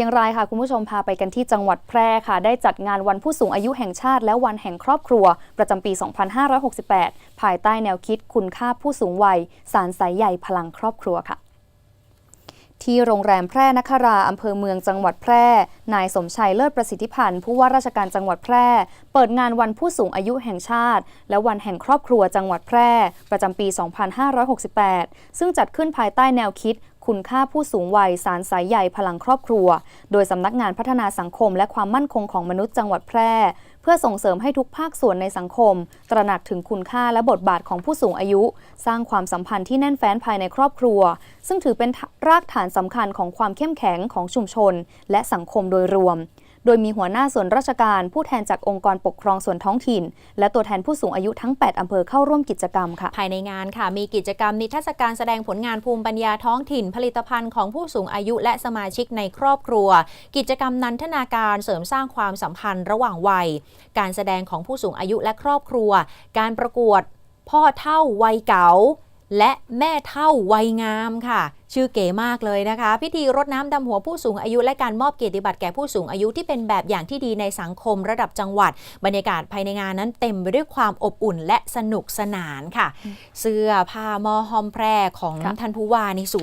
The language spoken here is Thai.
ชียงรายค่ะ คุณผู้ชมพาไปกันที่จังหวัดแพร่ค่ะ ได้จัดงานวันผู้สูงอายุแห่งชาติ และวันแห่งครอบครัว ประจำปี 2568 ภายใต้แนวคิดคุณค่าผู้สูงวัย สารสายใหญ่พลังครอบครัวค่ะ ที่โรงแรมแพร่นคราอำเภอเมืองจังหวัดแพร่ นายสมชัยเลิศประสิทธิพันธ์ผู้ว่าราชการจังหวัดแพร่ เปิดงานวันผู้สูงอายุแห่งชาติ และวันแห่งครอบครัวจังหวัดแพร่ ประจำปี 2568 ซึ่งจัดขึ้นภายใต้แนวคิด คุณค่าผู้สูงวัยสารสายใหญ่พลังครอบครัว โดยสำนักงานพัฒนาสังคม และความมั่นคงของมนุษย์จังหวัดแพร่ เพื่อส่งเสริมให้ทุกภาคส่วนในสังคม ตระหนักถึงคุณค่าและบทบาทของผู้สูงอายุ สร้างความสัมพันธ์ที่แน่นแฟ้นภายในครอบครัว ซึ่งถือเป็นรากฐานสำคัญของความเข้มแข็งของชุมชน และสังคมโดยรวม โดยมีหัวหน้าส่วนราชการผู้แทนจากองค์กรปกครองส่วนท้องถิ่น และตัวแทนผู้สูงอายุทั้ง 8 อำเภอเข้าร่วมกิจกรรมค่ะ ภายในงานค่ะ มีกิจกรรมนิทรรศการแสดงผลงานภูมิปัญญาท้องถิ่น ผลิตภัณฑ์ของผู้สูงอายุและสมาชิกในครอบครัว กิจกรรมนันทนาการเสริมสร้างความสัมพันธ์ระหว่างวัย การแสดงของผู้สูงอายุและครอบครัว การประกวด พ่อเท่าวัยเก๋า และแม่เท่าวัยงามค่ะ ชื่อเก๋มากเลยนะคะ พิธีรดน้ำดำหัวผู้สูงอายุและการมอบเกียรติบัตรแก่ผู้สูงอายุที่เป็นแบบอย่างที่ดีในสังคมระดับจังหวัด บรรยากาศภายในงานนั้นเต็มไปด้วยความอบอุ่นและสนุกสนานค่ะ เสื้อผ้ามอหอมแพรของค่ะท่านผู้ว่านี่ส